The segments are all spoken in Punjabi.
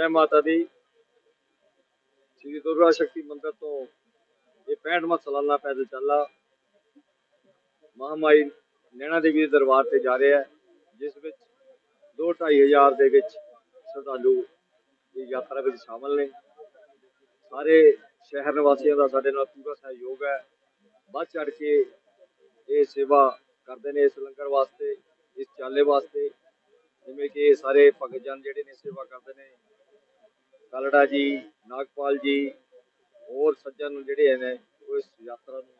ਜੈ ਮਾਤਾ ਦੀ। ਸ੍ਰੀ ਦੁਰਗਾ ਸ਼ਕਤੀ ਮੰਦਿਰ ਤੋਂ ਇਹ 65ਵਾਂ ਸਾਲਾਨਾ ਪੈਦਲ ਚੱਲਾ ਮਹਾਮਾਈ ਨੈਣਾ ਦੇਵੀ ਦੇ ਦਰਬਾਰ ਤੇ ਜਾ ਰਿਹਾ ਜਿਸ ਵਿੱਚ 2-2.5 ਹਜ਼ਾਰ ਦੇ ਵਿੱਚ ਸ਼ਰਧਾਲੂ ਇਸ ਯਾਤਰਾ ਵਿੱਚ ਸ਼ਾਮਲ ਨੇ। ਸਾਰੇ ਸ਼ਹਿਰ ਨਿਵਾਸੀਆਂ ਦਾ ਸਾਡੇ ਨਾਲ ਪੂਰਾ ਸਹਿਯੋਗ ਹੈ। ਵੱਧ ਚੜ ਕੇ ਇਹ ਸੇਵਾ ਕਰਦੇ ਨੇ ਇਸ ਲੰਗਰ ਵਾਸਤੇ, ਇਸ ਚਾਲੇ ਵਾਸਤੇ। ਜਿਵੇਂ ਕਿ ਸਾਰੇ ਭਗਤ ਜਨ ਜਿਹੜੇ ਨੇ ਸੇਵਾ ਕਰਦੇ ਨੇ ਕਾਲੜਾ ਜੀ ਨਾਗਪਾਲ ਜੀ ਹੋਰ ਸੱਜਣ ਜਿਹੜੇ ਨੇ ਉਹ ਇਸ ਯਾਤਰਾ ਨੂੰ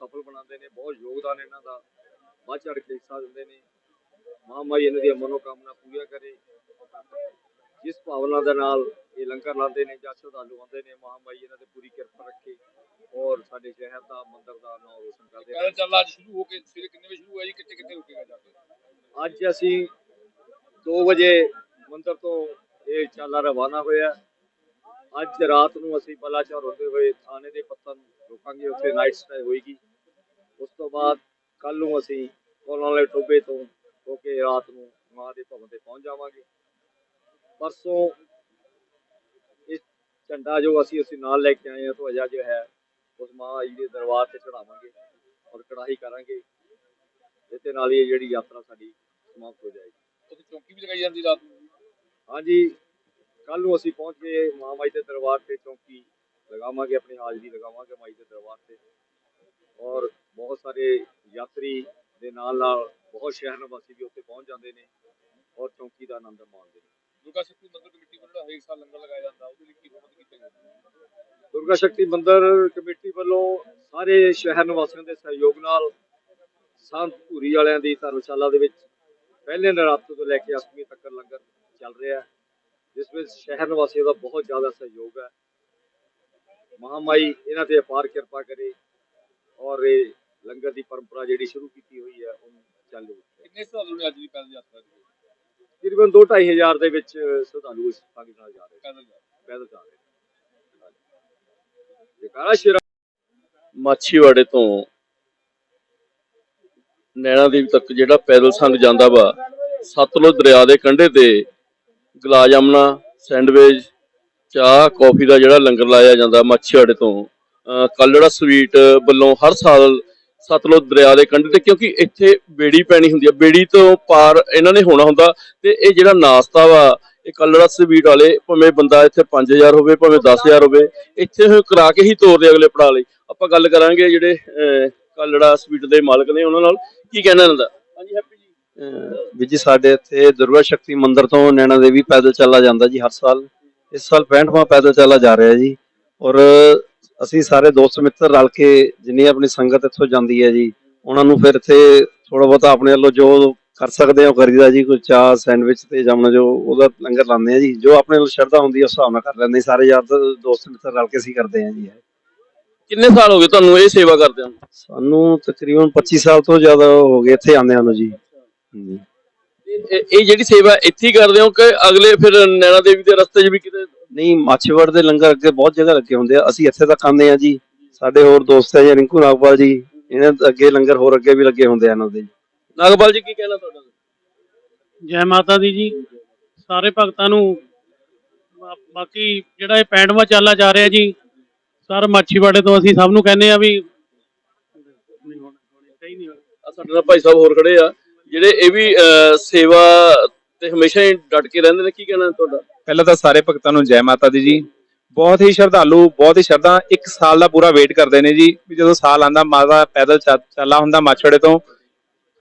ਸਫਲ ਬਣਾਉਂਦੇ ਨੇ ਬਹੁਤ ਯੋਗਦਾਨ ਇਹਨਾਂ ਦਾ। ਵੱਧ ਚੜ ਕੇ ਹਿੱਸਾ ਦਿੰਦੇ ਨੇ। ਮਹਾਮਾਈ ਇਹਨਾਂ ਦੀਆਂ ਮਨੋਕਾਮਨਾ ਪੂਰੀਆਂ ਕਰੇ। ਜਿਸ ਭਾਵਨਾ ਦੇ ਨਾਲ ਇਹ ਲੰਗਰ ਲਾਉਂਦੇ ਨੇ ਜਾਂ ਸ਼ਰਧਾਲੂ ਆਉਂਦੇ ਨੇ ਮਹਾਮਾਈ ਇਹਨਾਂ ਤੇ ਪੂਰੀ ਕਿਰਪਾ ਰੱਖੇ ਔਰ ਸਾਡੇ ਸ਼ਹਿਰ ਦਾ ਮੰਦਿਰ ਦਾ ਨਾਮ ਰੋਸ਼ਨ ਕਰਦੇ ਪੈਦਲ ਚੱਲਣਾ ਅੱਜ ਸ਼ੁਰੂ ਹੋ ਕੇ ਸਵੇਰੇ ਕਿੰਨੇ ਵਜੇ ਸ਼ੁਰੂ ਹੋਇਆ ਜੀ? ਕਿੱਥੇ ਕਿੱਥੇ ਰੁਕੇਗਾ ਜਾ ਕੇ? ਅੱਜ ਅਸੀਂ 2 ਵਜੇ ਮੰਦਿਰ ਤੋਂ ਇਹ ਚਾਲਾ ਰਵਾਨਾ ਹੋਇਆ। ਅੱਜ ਰਾਤ ਨੂੰ ਅਸੀਂ ਬਲਾਚੌਰ ਹੁੰਦੇ ਹੋਏ ਥਾਣੇ ਦੇ ਪੱਤਨ ਰੁਕਾਂਗੇ ਉੱਥੇ ਨਾਈਟ ਸਟੇ ਹੋਏਗੀ। ਉਸ ਤੋਂ ਬਾਅਦ ਕੱਲ ਨੂੰ ਅਸੀਂ ਕੋਲਾਂ ਵਾਲੇ ਟੋਬੇ ਤੋਂ ਹੋ ਕੇ ਰਾਤ ਨੂੰ ਮਾਂ ਦੇ ਭਵਨ ਤੇ ਪਹੁੰਚ ਜਾਵਾਂਗੇ। ਪਰਸੋਂ ਇਹ ਝੰਡਾ ਜੋ ਅਸੀਂ ਅਸੀਂ ਨਾਲ ਲੈ ਕੇ ਆਏ ਹਾਂ ਧਵਜਾ ਜੋ ਹੈ ਉਸ ਮਾਂ ਜੀ ਦੇ ਦਰਬਾਰ ਤੇ ਚੜਾਵਾਂਗੇ ਔਰ ਕੜਾਹੀ ਕਰਾਂਗੇ। ਇਹਦੇ ਨਾਲ ਹੀ ਇਹ ਜਿਹੜੀ ਯਾਤਰਾ ਸਾਡੀ ਸਮਾਪਤ ਹੋ ਜਾਏਗੀ। ਉੱਥੇ ਚੌਂਕੀ ਵੀ ਲਗਾਈ ਜਾਂਦੀ ਰਾਤ ਨੂੰ? ਹਾਂਜੀ। ਕੱਲ ਨੂੰ ਅਸੀਂ ਪਹੁੰਚ ਕੇ ਮਹਾਮਾਈ ਦੇ ਦਰਬਾਰ ਤੇ ਚੌਂਕੀ ਲਗਾਵਾਂਗੇ ਆਪਣੀ ਹਾਜ਼ਰੀ ਲਗਾਵਾਂਗੇ ਮਾਈ ਦੇ ਦਰਬਾਰ ਤੇ। ਔਰ ਬਹੁਤ ਸਾਰੇ ਯਾਤਰੀ ਦੇ ਨਾਲ ਨਾਲ ਬਹੁਤ ਸ਼ਹਿਰ ਨਿਵਾਸੀ ਵੀ ਉੱਥੇ ਪਹੁੰਚ ਜਾਂਦੇ ਨੇ ਔਰ ਚੌਂਕੀ ਦਾ ਆਨੰਦ ਮਾਣਦੇ ਨੇ। ਦੁਰਗਾ ਸ਼ਕਤੀ ਮੰਦਿਰ ਕਮੇਟੀ ਵੱਲੋਂ ਜਿਹੜਾ ਹਰੇਕ ਸਾਲ ਲੰਗਰ ਲਗਾਇਆ ਜਾਂਦਾ ਉਹਦੇ ਲਈ ਕੀ ਪ੍ਰਬੰਧ ਕੀਤੇ ਗਏ? ਦੁਰਗਾ ਸ਼ਕਤੀ ਮੰਦਿਰ ਕਮੇਟੀ ਵੱਲੋਂ ਸਾਰੇ ਸ਼ਹਿਰ ਨਿਵਾਸੀਆਂ ਦੇ ਸਹਿਯੋਗ ਨਾਲ ਸੰਤ ਭੂਰੀ ਵਾਲਿਆਂ ਦੀ ਧਰਮਸ਼ਾਲਾ ਦੇ ਵਿੱਚ ਪਹਿਲੇ ਨਰਾਤੇ ਤੋਂ ਲੈ ਕੇ ਅਸ਼ਟਮੀ ਤੱਕ ਲੰਗਰ ਚੱਲ ਰਿਹਾ ਹੈ। ਜਿਸ ਵਿੱਚ ਸ਼ਹਿਰ ਨਿਵਾਸੀਆਂ ਦਾ ਬਹੁਤ ਜ਼ਿਆਦਾ ਸਹਿਯੋਗ ਹੈ। ਮਹਾਮਾਈ ਇਹਨਾਂ ਤੇ ਅਪਾਰ ਕਿਰਪਾ ਕਰੇ ਔਰ ਇਹ ਲੰਗਰ ਦੀ ਪਰੰਪਰਾ ਜਿਹੜੀ ਸ਼ੁਰੂ ਕੀਤੀ ਹੋਈ ਹੈ ਉਹਨੂੰ ਚਾਲੂ ਰੱਖੇ ਕਿੰਨੇ ਨੇ ਅੱਜ ਦੀ ਪੈਦਲ ਯਾਤਰਾ ਦੀ ਤਕਰੀਬਨ 2-2.5 ਹਜ਼ਾਰ ਦੇ ਵਿੱਚ ਸ਼ਰਧਾਲੂ ਇਸ ਸੰਗ ਨਾਲ ਜਾ ਰਹੇ ਪੈਦਲ ਪੈਦਲ ਜਾ ਰਹੇ ਜਕਾਰਾ ਸ਼ੇਰਾ ਮਾਛੀਵਾੜੇ ਤੋਂ ਨੈਣਾ ਦੇਵੀ ਤੱਕ ਜਿਹੜਾ ਪੈਦਲ ਸੰਗ ਜਾਂਦਾ ਵਾ ਸਤਲੁਜ ਦਰਿਆ ਦੇ ਕੰਢੇ ਤੇ ਗੁਲਾਬ ਜਾਮਣਾ ਸੈਂਡਵਿਚ ਚਾਹ ਕੌਫੀ ਦਾ ਜਿਹੜਾ ਲੰਗਰ ਲਾਇਆ ਜਾਂਦਾ ਮਾਛੀਵਾੜੇ ਤੋਂ। ਅਹ ਕੱਲੜਾ ਸਵੀਟ ਵੱਲੋਂ ਹਰ ਸਾਲ ਸਤਲੁਜ ਦਰਿਆ ਦੇ ਕੰਢੇ ਤੇ ਕਿਉਂਕਿ ਇੱਥੇ ਬੇੜੀ ਪੈਣੀ ਹੁੰਦੀ ਆ। ਬੇੜੀ ਤੋਂ ਪਾਰ ਇਹਨਾਂ ਨੇ ਹੋਣਾ ਹੁੰਦਾ ਤੇ ਇਹ ਜਿਹੜਾ ਨਾਸਤਾ ਵਾ ਇਹ ਕੱਲੜਾ ਸਵੀਟ ਵਾਲੇ ਭਾਵੇਂ ਬੰਦਾ ਇੱਥੇ 5000 ਹੋਵੇ ਭਾਵੇਂ 10000 ਹੋਵੇ ਇੱਥੇ ਉਹ ਕਰਾ ਕੇ ਹੀ ਤੋਰਦੇ ਅਗਲੇ ਪੜਾ ਲਈ। ਆਪਾਂ ਗੱਲ ਕਰਾਂਗੇ ਜਿਹੜੇ ਅਹ, ਕੱਲੜਾ ਸਵੀਟ ਦੇ ਮਾਲਕ ਨੇ ਉਹਨਾਂ ਨਾਲ। ਕੀ ਕਹਿਣਾ ਇਹਨਾਂ ਦਾ? ਹਾਂਜੀ ਵੀ ਜੀ ਸਾਡੇ ਇੱਥੇ ਦੁਰਗਾ ਸ਼ਕਤੀ ਮੰਦਿਰ ਤੋਂ ਨੈਣਾ ਦੇਵੀ ਪੈਦਲ ਚੱਲਾ ਜਾਂਦਾ ਜੀ ਹਰ ਸਾਲ ਇਸ ਸਾਲ 65ਵਾਂ ਪੈਦਲ ਚੱਲਾ ਜਾ ਰਿਹਾ ਜੀ ਔਰ ਅਸੀਂ ਸਾਰੇ ਦੋਸਤ ਮਿੱਤਰ ਰਲ ਕੇ ਜਿੰਨੀ ਆਪਣੀ ਸੰਗਤ ਇੱਥੋਂ ਜਾਂਦੀ ਹੈ ਜੀ ਉਹਨਾਂ ਨੂੰ ਫਿਰ ਇੱਥੇ ਥੋੜਾ ਬਹੁਤਾ ਆਪਣੇ ਵੱਲੋਂ ਜੋ ਕਰ ਸਕਦੇ ਉਹ ਕਰੀਦਾ ਜੀ ਕੋਈ ਚਾਹ ਸੈਂਡਵਿਚ ਤੇ ਜਾਮਣਾ ਜੋ ਉਹਦਾ ਲੰਗਰ ਲਾਉਂਦੇ ਆ ਜੀ ਜੋ ਆਪਣੇ ਵੱਲ ਸ਼ਰਧਾ ਹੁੰਦੀ ਹੈ ਉਸ ਹਿਸਾਬ ਨਾਲ ਕਰ ਲੈਂਦੇ। ਸਾਰੇ ਯਾਰ ਦੋਸਤ ਮਿੱਤਰ ਰਲ ਕੇ ਅਸੀਂ ਕਰਦੇ ਆ ਜੀ। ਕਿੰਨੇ ਸਾਲ ਹੋ ਗਏ ਤੁਹਾਨੂੰ ਇਹ ਸੇਵਾ ਕਰਦੇ ਨੂੰ ਸਾਨੂੰ ਤਕਰੀਬਨ 25 ਸਾਲ ਤੋਂ ਜ਼ਿਆਦਾ ਹੋ ਗਏ ਇੱਥੇ ਆਉਂਦਿਆਂ ਨੂੰ ਜੀ ਇਹ ਇਹ ਜਿਹੜੀ ਸੇਵਾ ਇੱਥੇ ਹੀ ਕਰਦੇ ਹੋ ਕਿ ਅਗਲੇ ਫਿਰ ਨੈਣਾ ਦੇਵੀ ਦੇ ਰਸਤੇ 'ਚ ਵੀ ਕਿਤੇ? ਨਹੀਂ ਮਾਛੀਵਾੜ ਦੇ ਲੰਗਰ ਅੱਗੇ ਬਹੁਤ ਜਗ੍ਹਾ ਲੱਗੇ ਹੁੰਦੇ ਆ। ਅਸੀਂ ਇੱਥੇ ਤੱਕ ਆਉਂਦੇ ਆ ਜੀ। ਸਾਡੇ ਹੋਰ ਦੋਸਤ ਹੈ ਜੀ ਰਿੰਕੂ ਨਾਗਪਾਲ ਜੀ। ਇਹਨਾਂ ਦੇ ਅੱਗੇ ਲੰਗਰ ਹੋਰ ਅੱਗੇ ਵੀ ਲੱਗੇ ਹੁੰਦੇ ਆ ਇਹਨਾਂ ਦੇ। ਜੀ ਨਾਗਪਾਲ ਜੀ ਕੀ ਕਹਿਣਾ ਤੁਹਾਡਾ? ਜੈ ਮਾਤਾ ਦੀ ਜੀ। ਸਾਰੇ ਭਗਤਾਂ ਨੂੰ ਬਾ- ਬਾਕੀ ਜਿਹੜਾ ਇਹ 65ਵਾਂ ਚਾਲਾ ਜਾ ਰਿਹਾ ਜੀ ਸਰ ਮਾਛੀਵਾੜੇ ਤੋਂ ਅਸੀਂ ਸਭ ਨੂੰ ਕਹਿੰਦੇ ਆ ਵੀ ਨਹੀਂ ਹੋਣਾ, ਹੋਣੀ ਚਾਹੀਦੀ ਹੋਣੀ। ਆ ਸਾਡੇ ਨਾਲ ਭਾਈ ਸਾਹਿਬ ਹੋਰ ਖੜੇ ਆ। ਜਿਹੜੇ ਇਹ ਵੀ ਸੇਵਾ ਤੇ ਹਮੇਸ਼ਾ ਹੀ ਡਟ ਕੇ ਰਹਿੰਦੇ ਨੇ, ਕੀ ਕਹਿਣਾ ਤੁਹਾਡਾ? ਪਹਿਲਾਂ ਤਾਂ ਸਾਰੇ ਭਗਤਾਂ ਨੂੰ ਜੈ ਮਾਤਾ ਦੀ ਜੀ। ਬਹੁਤ ਹੀ ਸ਼ਰਧਾਲੂ, ਬਹੁਤ ਹੀ ਸ਼ਰਧਾ, ਇੱਕ ਸਾਲ ਦਾ ਪੂਰਾ ਵੇਟ ਕਰਦੇ ਨੇ ਜੀ, ਵੀ ਜਦੋਂ ਸਾਲ ਆਂਦਾ ਮਾਤਾ ਪੈਦਲ ਚਾ- ਹੁੰਦਾ ਮਾਛੜੇ ਤੋਂ,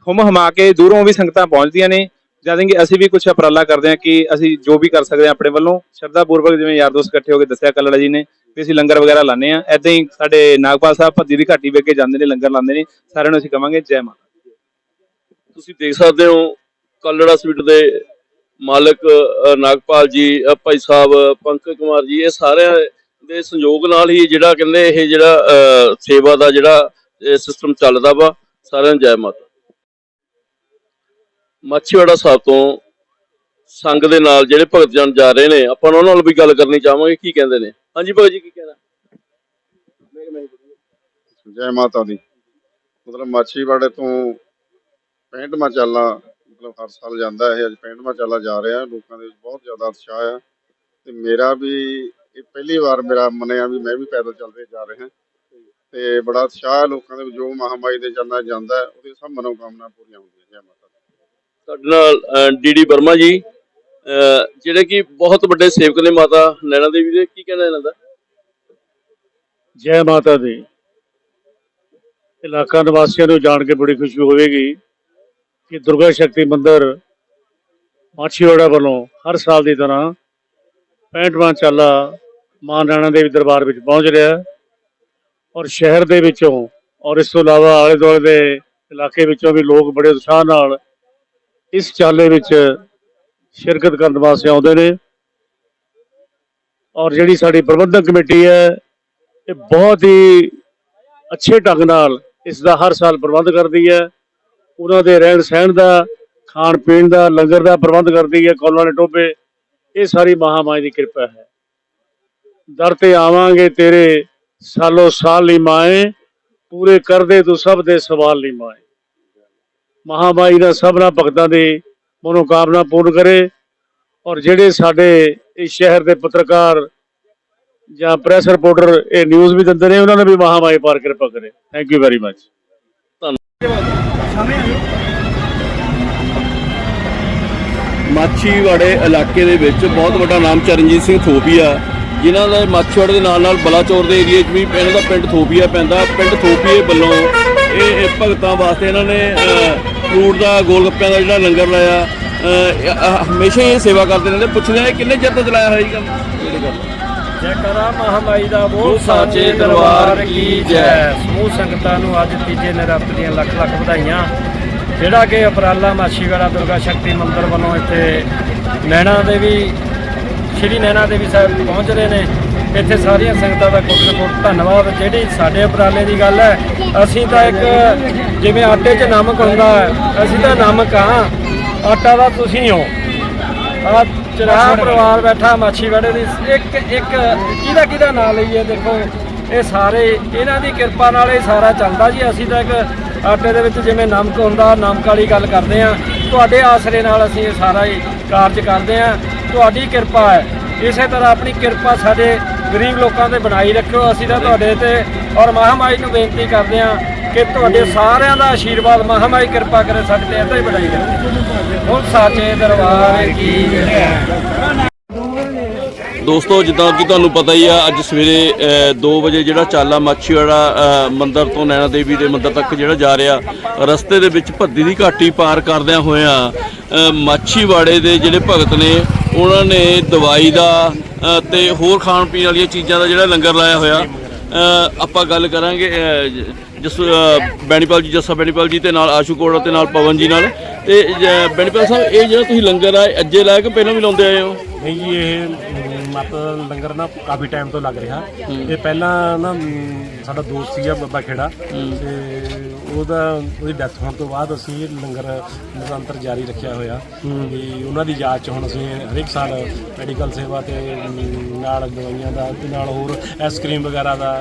ਹੁਮ ਹਮਾ ਕੇ ਦੂਰੋਂ ਵੀ ਸੰਗਤਾਂ ਪਹੁੰਚਦੀਆਂ ਨੇ। ਜਦ ਕਿ ਅਸੀਂ ਵੀ ਕੁਝ ਅਪਰਾਲਾ ਕਰਦੇ ਹਾਂ ਕਿ ਅਸੀਂ ਜੋ ਵੀ ਕਰ ਸਕਦੇ ਹਾਂ ਆਪਣੇ ਵੱਲੋਂ। ਸ਼ਰਧਾ ਪੂਰਵਕ ਜਿਵੇਂ ਯਾਰ ਦੋਸਤ ਇਕੱਠੇ ਹੋ ਕੇ ਦੱਸਿਆ ਕੱਲੜਾ ਜੀ ਨੇ, ਵੀ ਅਸੀਂ ਲੰਗਰ ਵਗੈਰਾ ਲਾਣੇ ਆ ਐਦਾਂ ਹੀ ਸਾਡੇ ਨਾਗਪਾਲ ਸਾਹਿਬ ਭੱਦੀ ਦੀ ਘਾਟੀ ਵੇਖ ਕੇ ਜਾਂਦੇ ਨੇ, ਲੰਗਰ ਲਾਉਂਦੇ ਨੇ। ਸਾਰਿਆਂ ਨੂੰ ਅਸੀਂ ਕਵਾਂਗੇ ਜੈ ਮਾਤਾ ਤੁਸੀਂ ਦੇਖ ਸਕਦੇ ਹੋ ਕੱਲੜਾ ਸਵੀਟ ਦੇ ਮਾਲਕ ਨਾਗਪਾਲ ਜੀ ਭਾਈ ਸਾਹਿਬ, ਪੰਕਜ ਕੁਮਾਰ ਜੀ, ਇਹ ਸਾਰਿਆਂ ਦੇ ਸੰਯੋਗ ਨਾਲ ਹੀ ਜਿਹੜਾ ਕਹਿੰਦੇ ਇਹ ਜਿਹੜਾ ਸੇਵਾ ਦਾ ਜਿਹੜਾ ਸਿਸਟਮ ਚੱਲਦਾ ਵਾ। ਸਾਰਿਆਂ ਨੂੰ ਜੈ ਮਾਤਾ। ਮਾਛੀਵਾੜਾ ਸਾਹਿਬ ਤੋਂ ਸੰਗ ਦੇ ਨਾਲ ਜਿਹੜੇ ਭਗਤ ਜਨ ਜਾ ਰਹੇ ਨੇ, ਆਪਾਂ ਉਹਨਾਂ ਨਾਲ ਵੀ ਗੱਲ ਕਰਨੀ ਚਾਹਾਂਗੇ, ਕੀ ਕਹਿੰਦੇ ਨੇ? ਹਾਂਜੀ ਭਗਤ ਜੀ, ਕੀ ਕਹਿਣਾ? ਜੈ ਮਾਤਾ ਦੀ। ਮਤਲਬ ਮਾਛੀਵਾੜੇ ਤੋਂ 65ਵਾਂ ਚਾਲਾ ਮਤਲਬ ਹਰ ਸਾਲ ਜਾਂਦਾ ਇਹ ਅੱਜ 65ਵਾਂ ਚਾਲਾ ਜਾ ਰਿਹਾ ਲੋਕਾਂ ਦੇ ਵਿੱਚ ਬਹੁਤ ਜ਼ਿਆਦਾ ਉਤਸ਼ਾਹ ਆ। ਤੇ ਮੇਰਾ ਵੀ ਇਹ ਪਹਿਲੀ ਵਾਰ ਮੇਰਾ ਮੰਨਿਆ ਵੀ ਮੈਂ ਵੀ ਪੈਦਲ ਚੱਲਦੇ ਜਾ ਰਿਹਾ। ਤੇ ਬੜਾ ਉਤਸ਼ਾਹ ਹੈ ਲੋਕਾਂ ਦੇ ਵਿੱਚ, ਜੋ ਮਹਾਮਾਈ ਦੇ ਚਰਨਾਂ 'ਚ ਜਾਂਦਾ ਹੈ, ਉਹਦੀ ਸਭ ਮਨੋਕਾਮਨਾ ਪੂਰੀਆਂ ਹੁੰਦੀਆਂ ਜੈ ਮਾਤਾ ਦੀ। ਸਾਡੇ ਨਾਲ ਡੀਡੀ ਵਰਮਾ ਜੀ ਜਿਹੜੇ ਕਿ ਬਹੁਤ ਵੱਡੇ ਸੇਵਕ ਨੇ ਮਾਤਾ ਨੈਣਾ ਦੇਵੀ ਦੇ ਕੀ ਕਹਿਣਾ ਇਹਨਾਂ ਦਾ? ਜੈ ਮਾਤਾ ਦੀ। ਇਲਾਕਾ ਨਿਵਾਸੀਆਂ ਨੂੰ ਜਾਣ ਕੇ ਬੜੀ ਖੁਸ਼ੀ ਹੋਵੇਗੀ। ਕਿ ਦੁਰਗਾ ਸ਼ਕਤੀ ਮੰਦਿਰ ਮਾਛੀਵਾੜਾ ਵੱਲੋਂ ਹਰ ਸਾਲ ਦੀ ਤਰ੍ਹਾਂ 65ਵਾਂ ਚਾਲਾ ਮਾਂ ਨੈਣਾ ਦੇਵੀ ਦਰਬਾਰ ਵਿੱਚ ਪਹੁੰਚ ਰਿਹਾ ਔਰ ਸ਼ਹਿਰ ਦੇ ਵਿੱਚੋਂ ਔਰ ਇਸ ਤੋਂ ਇਲਾਵਾ ਆਲੇ ਦੁਆਲੇ ਦੇ ਇਲਾਕੇ ਵਿੱਚੋਂ ਵੀ ਲੋਕ ਬੜੇ ਉਤਸ਼ਾਹ ਨਾਲ ਇਸ ਚਾਲੇ ਵਿੱਚ ਸ਼ਿਰਕਤ ਕਰਨ ਵਾਸਤੇ ਆਉਂਦੇ ਨੇ। ਔਰ ਜਿਹੜੀ ਸਾਡੀ ਪ੍ਰਬੰਧਕ ਕਮੇਟੀ ਹੈ, ਇਹ ਬਹੁਤ ਹੀ ਅੱਛੇ ਢੰਗ ਨਾਲ ਇਸ ਦਾ ਹਰ ਸਾਲ ਪ੍ਰਬੰਧ ਕਰਦੀ ਹੈ। ਉਹਨਾਂ ਦੇ ਰਹਿਣ ਸਹਿਣ ਦਾ, ਖਾਣ ਪੀਣ ਦਾ, ਲੰਗਰ ਦਾ ਪ੍ਰਬੰਧ ਕਰਦੀ ਹੈ ਕੌਲਾਂ ਦੇ ਟੋਬੇ ਇਹ ਸਾਰੀ ਮਹਾਮਾਈ ਦੀ ਕਿਰਪਾ ਹੈ। ਦਰ ਤੇ ਆਵਾਂਗੇ ਤੇਰੇ ਸਾਲੋ ਸਾਲ ਲਈ ਮਾਏ, ਪੂਰੇ ਕਰਦੇ ਤੂੰ ਸਭ ਦੇ ਸਵਾਲ ਲਈ ਮਾਏ। ਮਹਾਮਾਈ ਦਾ ਸਭਨਾ ਭਗਤਾਂ ਦੀ ਮਨੋਕਾਮਨਾ ਪੂਰਨ ਕਰੇ ਔਰ ਜਿਹੜੇ ਸਾਡੇ ਇਸ ਸ਼ਹਿਰ ਦੇ ਪੱਤਰਕਾਰ ਜਾਂ ਪ੍ਰੈਸ ਰਿਪੋਰਟਰ, ਇਹ ਨਿਊਜ਼ ਵੀ ਦਿੰਦੇ ਨੇ, ਉਹਨਾਂ ਨੇ ਵੀ ਮਹਾਮਾਈ ਪਾਰ ਕਿਰਪਾ ਕਰੇ। ਥੈਂਕ ਯੂ ਵੈਰੀ ਮਚ ਮਾਛੀਵਾੜੇ ਇਲਾਕੇ ਦੇ ਵਿੱਚ ਬਹੁਤ ਵੱਡਾ ਨਾਮ ਚਰਨਜੀਤ ਸਿੰਘ ਥੋਪੀਆ। ਜਿਨ੍ਹਾਂ ਦਾ ਮਾਛੀਵਾੜੇ ਦੇ ਨਾਲ ਨਾਲ ਬਲਾਚੌਰ ਦੇ ਏਰੀਆ 'ਚ ਵੀ ਇਹਨਾਂ ਦਾ ਪਿੰਡ ਥੋਪੀਆ ਪੈਂਦਾ। ਪਿੰਡ ਥੋਪੀਏ ਵੱਲੋਂ ਇਹ ਭਗਤਾਂ ਵਾਸਤੇ ਇਹਨਾਂ ਨੇ ਅਹ, ਫਰੂਟ ਦਾ ਗੋਲਗੱਪਿਆਂ ਦਾ ਜਿਹੜਾ ਲੰਗਰ ਲਾਇਆ। ਹਮੇਸ਼ਾ ਹੀ ਇਹ ਸੇਵਾ ਕਰਦੇ ਰਹਿੰਦੇ। ਪੁੱਛਦੇ ਆ ਇਹ ਕਿੰਨੇ ਚਿਰ ਤੋਂ ਚਲਾਇਆ ਹੋਇਆ ਜੀ ਕੰਮ? ਗੱਲ ਜੈਕਾਰਾ ਮਹਾਮਾਈ ਦਾ ਬੋਲ ਸਾਚੇ ਦਰਬਾਰ ਕੀ ਜੈ। ਸਮੂਹ ਸੰਗਤਾਂ ਨੂੰ ਅੱਜ ਤੀਜੇ ਨਰਾਤੇ ਦੀਆਂ ਲੱਖ ਲੱਖ ਵਧਾਈਆਂ। ਜਿਹੜਾ ਕਿ ਅਪਰਾਲਾ ਮਾਛੀਵਾੜਾ ਦੁਰਗਾ ਸ਼ਕਤੀ ਮੰਦਿਰ ਵੱਲੋਂ ਇੱਥੇ ਨੈਣਾ ਦੇਵੀ ਸ਼੍ਰੀ ਨੈਣਾ ਦੇਵੀ ਸਾਹਿਬ ਪਹੁੰਚ ਰਹੇ ਨੇ। ਇੱਥੇ ਸਾਰੀਆਂ ਸੰਗਤਾਂ ਦਾ ਕੋਟ ਕੋਟ ਧੰਨਵਾਦ। ਜਿਹੜੀ ਸਾਡੇ ਉਪਰਾਲੇ ਦੀ ਗੱਲ ਹੈ ਅਸੀਂ ਤਾਂ ਇੱਕ ਜਿਵੇਂ ਆਟੇ 'ਚ ਨਮਕ ਹੁੰਦਾ ਹੈ ਅਸੀਂ ਤਾਂ ਨਮਕ ਹਾਂ। ਆਟਾ ਦਾ ਤੁਸੀਂ ਹੋ। ਆ ਚਰਾਹ ਪਰਿਵਾਰ ਬੈਠਾ ਮਾਛੀਵਾੜੇ ਦੀ। ਇੱਕ ਇੱਕ ਕਿਹਦਾ ਕਿਹਦਾ ਨਾਂ ਲਈਏ? ਦੇਖੋ ਇਹ ਸਾਰੇ ਇਹਨਾਂ ਦੀ ਕਿਰਪਾ ਨਾਲ ਇਹ ਸਾਰਾ ਚੱਲਦਾ ਜੀ। ਅਸੀਂ ਤਾਂ ਇੱਕ ਆਟੇ ਦੇ ਵਿੱਚ ਜਿਵੇਂ ਨਮਕ ਹੁੰਦਾ ਨਮਕ ਵਾਲੀ ਗੱਲ ਕਰਦੇ ਆ ਤੁਹਾਡੇ ਆਸਰੇ ਨਾਲ ਅਸੀਂ ਇਹ ਸਾਰਾ ਹੀ ਕਾਰਜ ਕਰਦੇ ਆ ਤੁਹਾਡੀ ਕਿਰਪਾ ਹੈ। ਇਸੇ ਤਰ੍ਹਾਂ ਆਪਣੀ ਕਿਰਪਾ ਸਾਡੇ ਗਰੀਬ ਲੋਕਾਂ ਤੇ ਬਣਾਈ ਰੱਖਿਓ। ਅਸੀਂ ਤਾਂ ਤੁਹਾਡੇ ਤੇ ਔਰ ਮਹਾਮਾਈ ਨੂੰ ਬੇਨਤੀ ਕਰਦੇ ਆ ਕਿ ਤੁਹਾਡੇ ਸਾਰਿਆਂ ਦਾ ਆਸ਼ੀਰਵਾਦ ਮਹਾਮਾਈ ਕਿਰਪਾ ਕਰੇ ਸਾਡੇ ਤੇ ਏਦਾਂ ਹੀ ਬਣਾਈ ਰੱਖੇ ਹੁਣ ਸਾਚੇ ਦਰਬਾਰ ਕੀ ਜੈ ਦੋਸਤੋ ਜਿੱਦਾਂ ਕਿ ਤੁਹਾਨੂੰ ਪਤਾ ਹੀ ਆ ਅੱਜ ਸਵੇਰੇ 2 ਵਜੇ ਜਿਹੜਾ ਚਾਲਾ ਮਾਛੀਵਾੜਾ ਮੰਦਿਰ ਤੋਂ ਨੈਣਾ ਦੇਵੀ ਦੇ ਮੰਦਿਰ ਤੱਕ ਜਿਹੜਾ ਜਾ ਰਿਹਾ ਰਸਤੇ ਦੇ ਵਿੱਚ ਭੱਦੀ ਦੀ ਘਾਟੀ ਪਾਰ ਕਰਦਿਆਂ ਹੋਇਆਂ ਮਾਛੀਵਾੜੇ ਦੇ ਜਿਹੜੇ ਭਗਤ ਨੇ ਉਹਨਾਂ ਨੇ ਦਵਾਈ ਦਾ ਅ, ਤੇ ਹੋਰ ਖਾਣ ਪੀਣ ਵਾਲੀਆਂ ਚੀਜ਼ਾਂ ਦਾ ਜਿਹੜਾ ਲੰਗਰ ਲਾਇਆ ਹੋਇਆ ਅ, ਆਪਾਂ ਗੱਲ ਕਰਾਂਗੇ ਜਸ ਬੈਣੀਪਾਲ ਜੀ ਜੱਸਾ ਬੈਣੀਪਾਲ ਜੀ ਤੇ ਨਾਲ ਆਸ਼ੂ ਕੋੜਾ ਤੇ ਨਾਲ ਪਵਨ ਜੀ ਨਾਲ। ਤੇ ਬੈਣੀਪਾਲ ਸਾਹਿਬ ਇਹ ਜਿਹੜਾ ਤੁਸੀਂ ਲੰਗਰ ਆ ਅੱਜੇ ਲਾਇਆ ਕਿ ਪਹਿਲਾਂ ਵੀ ਲਾਉਂਦੇ ਆਏ ਹੋ? ਨਹੀਂ ਜੀ ਇਹ ਮਤ ਲੰਗਰ ਨਾ ਕਾਫੀ ਟਾਈਮ ਤੋਂ ਲੱਗ ਰਿਹਾ। ਇਹ ਪਹਿਲਾਂ ਨਾ ਸਾਡਾ ਦੋਸਤ ਸੀਗਾ ਬੱਬਾ ਖੇੜਾ। ਤੇ ਉਹਦਾ ਉਹਦੀ ਡੈਥ ਹੋਣ ਤੋਂ ਬਾਅਦ ਅਸੀਂ ਇਹ ਲੰਗਰ ਨਿਰੰਤਰ ਜਾਰੀ ਰੱਖਿਆ ਹੋਇਆ। ਵੀ ਉਹਨਾਂ ਦੀ ਯਾਦ ਚ ਹੁਣ ਅਸੀਂ ਹਰੇਕ ਸਾਲ ਮੈਡੀਕਲ ਸੇਵਾ ਤੇ ਨਾਲ ਦਵਾਈਆਂ ਦਾ ਤੇ ਨਾਲ ਹੋਰ ਆਈਸਕ੍ਰੀਮ ਵਗੈਰਾ ਦਾ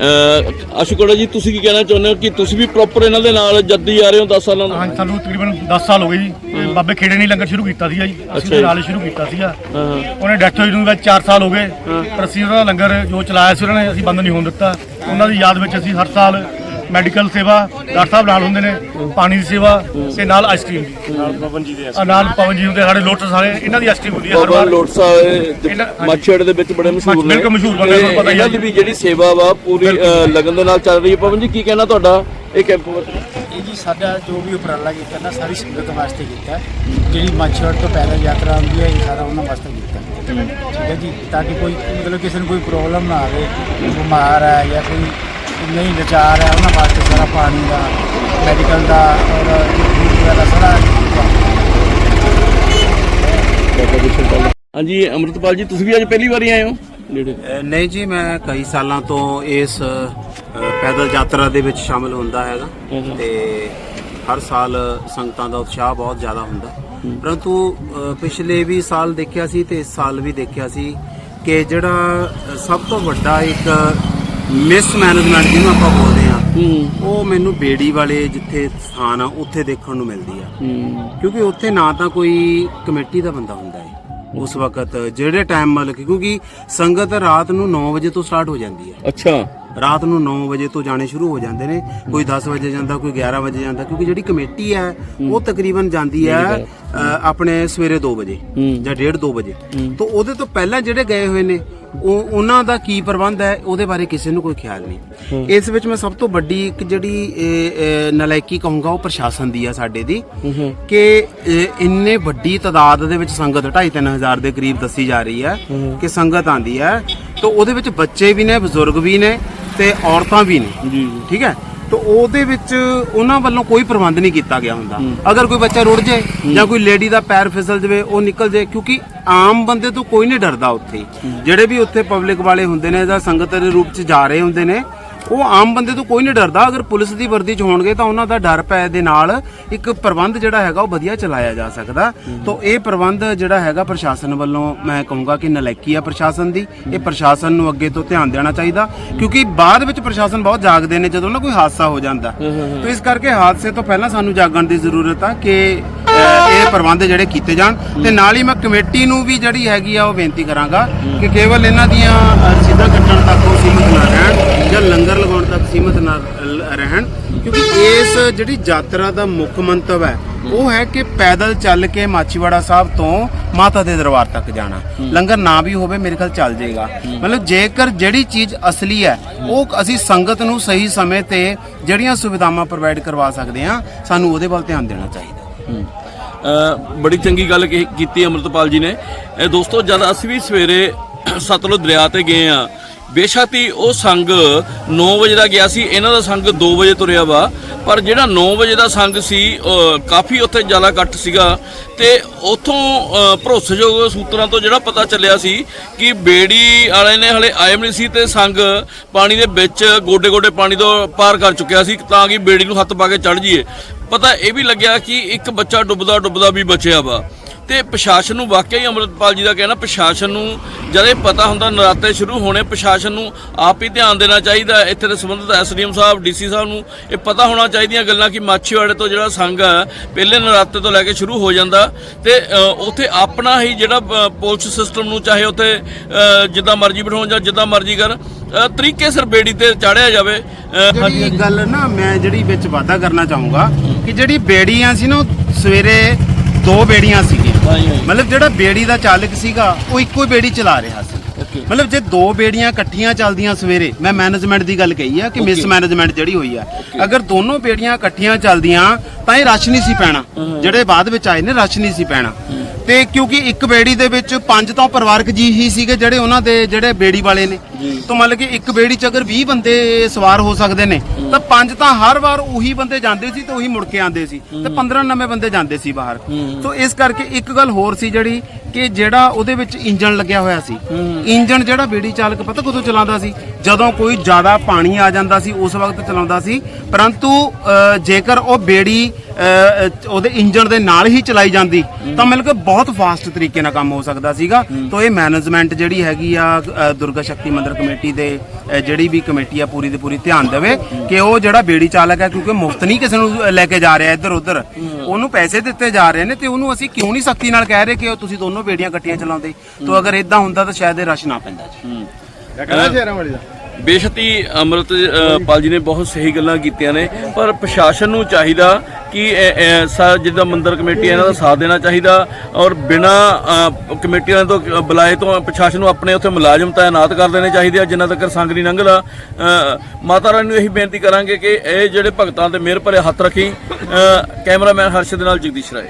ਹਾਂ ਆਸ਼ੂਕੜਾ ਜੀ ਤੁਸੀਂ ਕੀ ਕਹਿਣਾ ਚਾਹੁੰਦੇ ਹੋ ਕਿ ਤੁਸੀਂ ਵੀ ਪ੍ਰੋਪਰ ਇਹਨਾਂ ਦੇ ਨਾਲ ਜੱਦੀ ਆ ਰਹੇ ਹੋ 10 ਸਾਲਾਂ ਤੋਂ ਹਾਂਜੀ ਸਾਨੂੰ ਤਕਰੀਬਨ 10 ਸਾਲ ਹੋ ਗਏ ਜੀ। ਬਾਬੇ ਖੇੜੇ ਨੇ ਲੰਗਰ ਸ਼ੁਰੂ ਕੀਤਾ ਸੀਗਾ ਜੀ। ਅਸੀਂ। ਨਾਲ ਹੀ ਸ਼ੁਰੂ ਕੀਤਾ ਸੀਗਾ। ਹਾਂ ਉਹਨੇ ਡੈਥ ਹੋਈ ਨੂੰ ਵਿੱਚ 4 ਸਾਲ ਹੋ ਗਏ। ਪਰ ਅਸੀਂ ਉਹਦਾ ਲੰਗਰ ਜੋ ਚਲਾਇਆ ਸੀ ਉਹਨਾਂ ਨੇ ਅਸੀਂ ਬੰਦ ਨਹੀਂ ਹੋਣ ਦਿੱਤਾ। ਉਹਨਾਂ ਦੀ ਯਾਦ ਵਿੱਚ ਅਸੀਂ ਹਰ ਸਾਲ ਮੈਡੀਕਲ ਸੇਵਾ ਡਾਕਟਰ ਸਾਹਿਬ ਨਾਲ ਹੁੰਦੇ ਨੇ ਪਾਣੀ ਦੀ ਸੇਵਾ ਤੇ ਨਾਲ ਆਈਸਕ੍ਰੀਮ ਦੀ ਨਾਲ ਪਵਨ ਜੀ ਦੇ ਆ ਨਾਲ ਪਵਨ ਜੀ ਹੁੰਦੇ ਸਾਡੇ ਲੋਟਸ ਵਾਲੇ ਇਹਨਾਂ ਦੀ ਆਈਸਕ੍ਰੀਮ ਹੁੰਦੀ ਹੈ ਹਰ ਬਾਬਾ ਵਾਰ ਲੋਟ ਇਹਨਾਂ- ਹਾਂਜੀ। ਮਾਛੇੜ ਦੇ ਵਿੱਚ ਬੜੇ ਮਸ਼ਹੂਰ ਨੇ। ਬਿਲਕੁਲ ਮਸ਼ਹੂਰ ਬੰਦੇ, ਤੁਹਾਨੂੰ ਪਤਾ ਹੀ ਦੀ ਵੀ ਜਿਹੜੀ ਸੇਵਾ ਵਾ ਪੂਰੀ ਲਗਨ ਦੇ ਨਾਲ ਚੱਲ ਰਹੀ ਹੈ। ਪਵਨ ਜੀ ਕੀ ਕਹਿਣਾ ਤੁਹਾਡਾ? ਇਹ ਕੈਂਪ ਬਾਰੇ? ਇਹ ਜੀ ਸਾਡਾ ਜੋ ਵੀ ਉਪਰਾਲਾ ਕੀਤਾ ਨਾ ਸਾਰੀ ਸੰਗਤ ਵਾਸਤੇ ਕੀਤਾ। ਹੈ। ਜਿਹੜੀ ਮੱਛੜ ਤੋਂ ਪੈਦਲ ਯਾਤਰਾ ਆਉਂਦੀ ਹੈ ਇਹ ਸਾਰਾ ਉਹਨਾਂ ਵਾਸਤੇ ਕੀਤਾ। ਹੈ। ਠੀਕ ਹੈ ਜੀ? ਤਾਂ ਕਿ ਕੋਈ ਮਤਲਬ ਕਿਸੇ ਨੂੰ ਕੋਈ ਪ੍ਰੋਬਲਮ ਨਾ ਆਵੇ ਬਿਮਾਰ ਹੈ ਜਾਂ ਕੋਈ ਨਹੀਂ ਵਿਚਾਰ ਹੈ ਉਹਨਾਂ ਵਾਸਤੇ ਸਾਰਾ ਪਾਣੀ ਦਾ ਮੈਡੀਕਲ ਦਾ ਔਰ ਫੂਡ ਵਗੈਰਾ ਸਾਰਾ ਹਾਂਜੀ ਅਮਰਤਪਾਲ ਜੀ ਤੁਸੀਂ ਵੀ ਅੱਜ ਪਹਿਲੀ ਵਾਰੀ ਆਏ ਹੋ? ਨੇੜੇ। ਨਹੀਂ ਜੀ ਮੈਂ ਕਈ ਸਾਲਾਂ ਤੋਂ ਇਸ ਪੈਦਲ ਯਾਤਰਾ ਦੇ ਵਿੱਚ ਸ਼ਾਮਲ ਹੁੰਦਾ ਹੈਗਾ। ਤੇ ਹਰ ਸਾਲ ਸੰਗਤਾਂ ਦਾ ਉਤਸ਼ਾਹ ਬਹੁਤ ਜ਼ਿਆਦਾ ਹੁੰਦਾ। ਪਰੰਤੂ ਅ, ਪਿਛਲੇ ਵੀ ਸਾਲ ਦੇਖਿਆ ਸੀ ਤੇ ਇਸ ਸਾਲ ਵੀ ਦੇਖਿਆ ਸੀ ਕਿ ਜਿਹੜਾ ਅ, ਸਭ ਤੋਂ ਵੱਡਾ ਇੱਕ ਮਿਸ ਮੈਨੇਜਮੈਂਟ ਜਿਹਨੂੰ ਆਪਾਂ ਬੋਲਦੇ ਆ ਉਹ ਮੈਨੂੰ ਬੇੜੀ ਵਾਲੇ ਜਿੱਥੇ ਸਥਾਨ ਆ ਉੱਥੇ ਦੇਖਣ ਨੂੰ ਮਿਲਦੀ ਆ। ਕਿਉਂਕਿ ਉੱਥੇ ਨਾ ਤਾਂ ਕੋਈ ਕਮੇਟੀ ਦਾ ਬੰਦਾ ਹੁੰਦਾ ਹੈ ਉਸ ਵਕਤ ਜਿਹੜੇ ਟਾਈਮ ਮਤਲਬ ਕਿਉਂਕਿ ਸੰਗਤ ਰਾਤ ਨੂੰ 9 ਵਜੇ ਤੋਂ ਸਟਾਰਟ ਹੋ ਜਾਂਦੀ ਹੈ ਅੱਛਾ। ਰਾਤ ਨੂੰ 9 ਵਜੇ ਤੋਂ ਜਾਣੇ ਸ਼ੁਰੂ ਹੋ ਜਾਂਦੇ ਨੇ ਕੋਈ 10 ਵਜੇ ਜਾਂਦਾ ਕੋਈ 11 ਵਜੇ ਜਾਂਦਾ ਕਿਉਂਕਿ ਜਿਹੜੀ ਕਮੇਟੀ ਹੈ। ਉਹ ਤਕਰੀਬਨ ਜਾਂਦੀ ਹੈ ਆਪਣੇ ਸਵੇਰੇ 2 ਵਜੇ ਜਾਂ 1:30 2 ਵਜੇ। ਤੋਂ ਉਹਦੇ ਤੋਂ ਪਹਿਲਾਂ ਜਿਹੜੇ ਗਏ ਹੋਏ ਨੇ ਉਹ ਉਹਨਾਂ ਦਾ ਕੀ ਪ੍ਰਬੰਧ ਹੈ ਉਹਦੇ ਬਾਰੇ ਕਿਸੇ ਨੂੰ ਕੋਈ ਖਿਆਲ ਨਹੀਂ। ਇਸ ਵਿੱਚ ਮੈਂ ਸਭ ਤੋਂ ਵੱਡੀ ਇੱਕ ਜਿਹੜੀ ਨਲਾਇਕੀ ਕਹੂੰਗਾ ਉਹ ਪ੍ਰਸ਼ਾਸਨ ਦੀ ਆ ਸਾਡੇ ਦੀ। ਕਿ ਇੰਨੇ ਵੱਡੀ ਤਾਦਾਦ ਦੇ ਵਿੱਚ ਸੰਗਤ 2.5 ਹਜ਼ਾਰ ਦੇ ਕਰੀਬ ਦੱਸੀ ਜਾ ਰਹੀ ਹੈ ਕਿ ਸੰਗਤ ਆਂਦੀ ਹੈ। ਤਾਂ ਉਹਦੇ ਵਿੱਚ ਬੱਚੇ ਵੀ ਨੇ ਬਜ਼ੁਰਗ ਵੀ ਨੇ ਤੇ ਔਰਤਾਂ ਵੀ ਨੇ। ਜੀ। ਠੀਕ ਹੈ? ਤਾਂ ਉਹਦੇ ਵਿੱਚ ਉਹਨਾਂ ਵੱਲੋਂ ਕੋਈ ਪ੍ਰਬੰਧ ਨਹੀਂ ਕੀਤਾ ਗਿਆ ਹੁੰਦਾ। ਅਗਰ ਕੋਈ ਬੱਚਾ ਰੁੜ ਜਾਏ ਜਾਂ ਕੋਈ ਲੇਡੀ ਦਾ ਪੈਰ ਫਿਸਲ ਜਾਵੇ ਉਹ ਨਿਕਲ ਜਾਏ ਕਿਉਂਕਿ ਆਮ ਬੰਦੇ ਤੋਂ ਕੋਈ ਨਹੀਂ ਡਰਦਾ ਉੱਥੇ। ਜਿਹੜੇ ਵੀ ਉੱਥੇ ਪਬਲਿਕ ਵਾਲੇ ਹੁੰਦੇ ਨੇ ਜਾਂ ਸੰਗਤ ਦੇ ਰੂਪ 'ਚ ਜਾ ਰਹੇ ਹੁੰਦੇ ਨੇ ਉਹ ਆਮ ਬੰਦੇ ਤੋਂ ਕੋਈ ਨਹੀਂ ਡਰਦਾ। ਅਗਰ ਪੁਲਿਸ ਦੀ ਵਰਦੀ 'ਚ ਹੋਣਗੇ ਤਾਂ ਉਹਨਾਂ ਦਾ ਡਰ ਪੈ ਦੇ ਨਾਲ ਇੱਕ ਪ੍ਰਬੰਧ ਜਿਹੜਾ ਹੈਗਾ ਉਹ ਵਧੀਆ ਚਲਾਇਆ ਜਾ ਸਕਦਾ। ਤਾਂ ਇਹ ਪ੍ਰਬੰਧ ਜਿਹੜਾ ਹੈਗਾ ਪ੍ਰਸ਼ਾਸਨ ਵੱਲੋਂ ਮੈਂ ਕਹੂੰਗਾ ਕਿ ਨਲਾਇਕੀ ਆ ਪ੍ਰਸ਼ਾਸਨ ਦੀ। ਇਹ ਪ੍ਰਸ਼ਾਸਨ ਨੂੰ ਅੱਗੇ ਤੋਂ ਧਿਆਨ ਦੇਣਾ ਚਾਹੀਦਾ। ਕਿਉਂਕਿ ਬਾਅਦ ਵਿੱਚ ਪ੍ਰਸ਼ਾਸਨ ਬਹੁਤ ਜਾਗਦੇ ਨੇ ਜਦੋਂ ਨਾ ਕੋਈ ਹਾਦਸਾ ਹੋ ਜਾਂਦਾ। ਤਾਂ ਇਸ ਕਰਕੇ ਹਾਦਸੇ ਤੋਂ ਪਹਿਲਾਂ ਸਾਨੂੰ ਜਾਗਣ ਦੀ ਜ਼ਰੂਰਤ ਆ ਕਿ ਇਹ ਪ੍ਰਬੰਧ ਜਿਹੜੇ ਕੀਤੇ ਜਾਣ। ਤੇ ਨਾਲ ਹੀ ਮੈਂ ਕਮੇਟੀ ਨੂੰ ਵੀ ਜਿਹੜੀ ਹੈਗੀ ਆ ਉਹ ਬੇਨਤੀ ਕਰਾਂਗਾ ਕਿ ਕੇਵਲ ਇਹਨਾਂ ਦੀਆਂ ਰਸੀਦਾਂ ਕੱਟਣ ਤੱਕ ਸੀਮਿਤ ਨਾ ਰਹਿਣ ਜਾਂ ਲੰਗਰ ਲਗਾਉਣ ਤੱਕ ਸੀਮਿਤ ਨਾ ਰਹਿਣ, ਕਿਉਂਕਿ ਇਸ ਜਿਹੜੀ ਯਾਤਰਾ ਦਾ ਮੁੱਖ ਮੰਤਵ ਹੈ, ਉਹ ਹੈ ਕਿ ਪੈਦਲ ਚੱਲ ਕੇ ਮਾਚੀਵਾੜਾ ਸਾਹਿਬ ਤੋਂ ਮਾਤਾ ਦੇ ਦਰਬਾਰ ਤੱਕ ਜਾਣਾ। ਲੰਗਰ ਨਾ ਵੀ ਹੋਵੇ, ਮੇਰੇ ਖਿਆਲ ਚੱਲ ਜਾਏਗਾ। ਮਤਲਬ ਜੇਕਰ ਜਿਹੜੀ ਚੀਜ਼ ਅਸਲੀ ਹੈ, ਉਹ ਅਸੀਂ ਸੰਗਤ ਨੂੰ ਸਹੀ ਸਮੇਂ ਤੇ ਜਿਹੜੀਆਂ ਸੁਵਿਧਾਵਾਂ ਪ੍ਰੋਵਾਈਡ ਕਰਵਾ ਸਕਦੇ ਹਾਂ, ਸਾਨੂੰ ਉਹਦੇ ਵੱਲ ਧਿਆਨ ਦੇਣਾ ਚਾਹੀਦਾ। ਬੜੀ ਚੰਗੀ ਗੱਲ ਕੀਤੀ ਅਮਰਤਪਾਲ ਜੀ ਨੇ। ਦੋਸਤੋ, ਜਦ ਅਸੀਂ ਵੀ ਸਵੇਰੇ ਸਤਲੁਜ ਦਰਿਆ ਤੇ ਗਏ ਆ ਬੇਸ਼ੱਕ ਹੀ ਉਹ ਸੰਗ 9 ਵਜੇ ਦਾ ਗਿਆ ਸੀ, ਇਹਨਾਂ ਦਾ ਸੰਗ 2 ਵਜੇ ਤੁਰਿਆ ਵਾ, ਪਰ ਜਿਹੜਾ 9 ਵਜੇ ਦਾ ਸੰਗ ਸੀ ਕਾਫੀ ਉੱਥੇ ਜ਼ਿਆਦਾ ਇਕੱਠ ਸੀਗਾ ਤੇ ਉਥੋਂ ਭਰੋਸੇਯੋਗ ਸੂਤਰਾਂ ਤੋਂ ਜਿਹੜਾ ਪਤਾ ਚੱਲਿਆ ਸੀ ਕਿ ਬੇੜੀ ਵਾਲੇ ਨੇ ਹਲੇ ਆਏ ਵੀ ਨਹੀਂ ਸੀ ਤੇ ਸੰਗ ਪਾਣੀ ਦੇ ਵਿੱਚ ਗੋਡੇ ਗੋਡੇ ਪਾਣੀ ਤੋਂ ਪਾਰ ਕਰ ਚੁੱਕਿਆ ਸੀ ਤਾਂ ਕਿ ਬੇੜੀ ਨੂੰ ਹੱਥ ਪਾ ਕੇ ਚੜ ਜਾਈਏ। ਪਤਾ ਇਹ ਵੀ ਲੱਗਿਆ ਕਿ ਇੱਕ ਬੱਚਾ ਡੁੱਬਦਾ ਡੁੱਬਦਾ ਵੀ ਬਚਿਆ ਵਾ। ਤੇ ਪ੍ਰਸ਼ਾਸਨ ਨੂੰ ਵਾਕਿਆ ਹੀ ਅਮਰਤਪਾਲ ਜੀ ਦਾ ਕਹਿਣਾ ਪ੍ਰਸ਼ਾਸਨ ਨੂੰ ਜਦ ਇਹ ਪਤਾ ਹੁੰਦਾ ਨਰਾਤੇ ਸ਼ੁਰੂ ਹੋਣੇ ਪ੍ਰਸ਼ਾਸਨ ਨੂੰ ਆਪ ਹੀ ਧਿਆਨ ਦੇਣਾ ਚਾਹੀਦਾ। ਇੱਥੇ ਦੇ ਸੰਬੰਧਿਤ ਐਸਡੀਐਮ ਸਾਹਿਬ ਡੀਸੀ ਸਾਹਿਬ ਨੂੰ ਇਹ ਪਤਾ ਹੋਣਾ ਚਾਹੀਦੀਆਂ ਗੱਲਾਂ ਕਿ ਮਾਛੀਵਾੜੇ ਤੋਂ ਜਿਹੜਾ ਸੰਘ ਹੈ ਪਹਿਲੇ ਨਰਾਤੇ ਤੋਂ ਲੈ ਕੇ ਸ਼ੁਰੂ ਹੋ ਜਾਂਦਾ ਤੇ ਉੱਥੇ ਆਪਣਾ ਹੀ ਜਿਹੜਾ ਪੁਲਿਸ ਸਿਸਟਮ ਨੂੰ ਚਾਹੇ ਉੱਥੇ ਜਿੱਦਾਂ ਮਰਜ਼ੀ ਬਿਠਾਉਣ ਜਾਂ ਜਿੱਦਾਂ ਮਰਜ਼ੀ ਕਰ ਤਰੀਕੇ ਸਿਰ ਬੇੜੀ ਤੇ ਚਾੜਿਆ ਜਾਵੇ ਜਿਹੜੀ ਗੱਲ ਨਾ ਮੈਂ ਜਿਹੜੀ ਵਿੱਚ ਵਾਅਦਾ ਕਰਨਾ ਚਾਹੂੰਗਾ ਕਿ ਜਿਹੜੀ ਬੇੜੀਆਂ ਸੀ ਨਾ ਸਵੇਰੇ ਦੋ ਬੇੜੀਆਂ ਸੀਗੀਆਂ ਮਤਲਬ ਜਿਹੜਾ ਬੇੜੀ ਦਾ ਚਾਲਕ ਸੀਗਾ ਉਹ ਇੱਕੋ ਹੀ ਬੇੜੀ ਚਲਾ ਰਿਹਾ ਸੀ। ਮਤਲਬ ਜੇ ਦੋ ਬੇੜੀਆਂ ਇਕੱਠੀਆਂ ਚੱਲਦੀਆਂ ਸਵੇਰੇ ਮੈਂ ਮੈਨੇਜਮੈਂਟ ਦੀ ਗੱਲ ਕਹੀ ਆ ਕਿ ਮਿਸ ਮੈਨੇਜਮੈਂਟ ਜਿਹੜੀ ਹੋਈ ਆ। ਅਗਰ ਦੋਨੋਂ ਬੇੜੀਆਂ ਇਕੱਠੀਆਂ ਚੱਲਦੀਆਂ ਤਾਂ ਇਹ ਰਸ਼ ਨਹੀਂ ਸੀ ਪੈਣਾ। ਜਿਹੜੇ ਬਾਅਦ ਵਿੱਚ ਆਏ ਨੇ ਰਸ਼ ਨਹੀਂ ਸੀ ਪੈਣਾ। ਤੇ ਕਿਉਂਕਿ ਇੱਕ ਬੇੜੀ ਦੇ ਵਿੱਚ ਪੰਜ ਤਾਂ ਪਰਿਵਾਰਕ ਜੀ ਹੀ ਸੀਗੇ ਜਿਹੜੇ ਉਹਨਾਂ ਦੇ ਜਿਹੜੇ ਬੇੜੀ ਵਾਲੇ ਨੇ। ਤਾਂ ਮਤਲਬ ਕਿ ਇੱਕ ਬੇੜੀ 'ਚ ਅਗਰ 20 ਬੰਦੇ ਸਵਾਰ ਹੋ ਸਕਦੇ ਨੇ ਤਾਂ ਪੰਜ ਤਾਂ ਹਰ ਵਾਰ ਉਹੀ ਬੰਦੇ ਜਾਂਦੇ ਸੀ ਤੇ ਉਹੀ ਮੁੜ ਕੇ ਆਉਂਦੇ ਸੀ। ਤੇ 15 ਨਵੇਂ ਬੰਦੇ ਜਾਂਦੇ ਸੀ ਬਾਹਰ। ਤਾਂ ਇਸ ਕਰਕੇ ਇੱਕ ਗੱਲ ਹੋਰ ਸੀ ਜਿਹੜੀ ਕਿ ਜਿਹੜਾ ਉਹਦੇ ਵਿੱਚ ਇੰਜਨ ਲੱਗਿਆ ਹੋਇਆ ਸੀ। ਇੰਜਨ ਜਿਹੜਾ ਬੇੜੀ ਚਾਲਕ ਪਤਾ ਕਦੋਂ ਚਲਾਉਂਦਾ ਸੀ? ਜਦੋਂ ਕੋਈ ਜ਼ਿਆਦਾ ਪਾਣੀ ਆ ਜਾਂਦਾ ਸੀ ਉਸ ਵਕਤ ਚਲਾਉਂਦਾ ਸੀ। ਪਰੰਤੂ ਜੇਕਰ ਉਹ ਬੇੜੀ ਉਹਦੇ ਇੰਜਨ ਦੇ ਨਾਲ ਹੀ ਚਲਾਈ ਜਾਂਦੀ ਤਾਂ ਮਿਲ ਕੇ ਬਹੁਤ ਫਾਸਟ ਤਰੀਕੇ ਨਾਲ ਕੰਮ ਹੋ ਸਕਦਾ ਸੀਗਾ। ਤਾਂ ਇਹ ਮੈਨੇਜਮੈਂਟ ਜਿਹੜੀ ਹੈਗੀ ਆ ਦੁਰਗਾ ਸ਼ਕਤੀ ਮੰਦਿਰ ਕਮੇਟੀ ਦੇ ਜਿਹੜੀ ਵੀ ਕਮੇਟੀ ਆ, ਪੂਰੀ ਦੀ ਪੂਰੀ ਧਿਆਨ ਦੇਵੇ ਕਿ ਉਹ ਜਿਹੜਾ ਬੇੜੀ ਚਾਲਕ ਹੈ ਕਿਉਂਕਿ ਮੁਫਤ ਨਹੀਂ ਕਿਸੇ ਨੂੰ ਲੈ ਕੇ ਜਾ ਰਿਹਾ ਇੱਧਰ ਉੱਧਰ। ਉਹਨੂੰ ਪੈਸੇ ਦਿੱਤੇ ਜਾ ਰਹੇ ਨੇ ਤੇ ਉਹਨੂੰ ਅਸੀਂ ਕਿਉਂ ਨਹੀਂ ਸਖਤੀ ਨਾਲ ਕਹਿ ਰਹੇ ਕਿ ਉਹ ਤੁਸੀਂ ਦੋਨੋਂ ਬੇੜੀਆਂ ਇਕੱਠੀਆਂ ਚਲਾਉਂਦੇ? ਤਾਂ ਅਗਰ ਇਦਾਂ ਹੁੰਦਾ ਤਾਂ ਸ਼ਾਇਦ ਇਹ ਰਸ਼ ਨਾ ਪੈਂਦਾ ਜੀ। ਬੇਸ਼ੱਤੀ ਅਮਰਤ ਅ, ਪਾਲ ਜੀ ਨੇ ਬਹੁਤ ਸਹੀ ਗੱਲਾਂ ਕੀਤੀਆਂ ਨੇ ਪਰ ਪ੍ਰਸ਼ਾਸਨ ਨੂੰ ਚਾਹੀਦਾ ਕਿ ਸਾ- ਜਿੱਦਾਂ ਮੰਦਰ ਕਮੇਟੀ ਇਹਨਾਂ ਦਾ ਸਾਥ ਦੇਣਾ ਚਾਹੀਦਾ ਔਰ ਬਿਨਾ ਕਮੇਟੀਆਂ ਤੋਂ ਬੁਲਾਏ ਤੋਂ ਪ੍ਰਸ਼ਾਸਨ ਨੂੰ ਆਪਣੇ ਉੱਥੇ ਮੁਲਾਜ਼ਮ ਤਾਇਨਾਤ ਕਰ ਦੇਣੇ ਚਾਹੀਦੇ ਆ ਜਿੰਨਾ ਤੱਕ ਸੰਗ ਨਹੀਂ ਲੰਘਦਾ ਮਾਤਾ ਰਾਣੀ ਨੂੰ ਇਹੀ ਬੇਨਤੀ ਕਰਾਂਗੇ ਕਿ ਇਹ ਜਿਹੜੇ ਭਗਤਾਂ ਤੇ ਮਿਹਰ ਭਰੇ ਹੱਥ ਰੱਖੀ ਕੈਮਰਾਮੈਨ ਹਰਸ਼ ਦੇ ਨਾਲ ਜਗਦੀਸ਼ ਰਾਏ।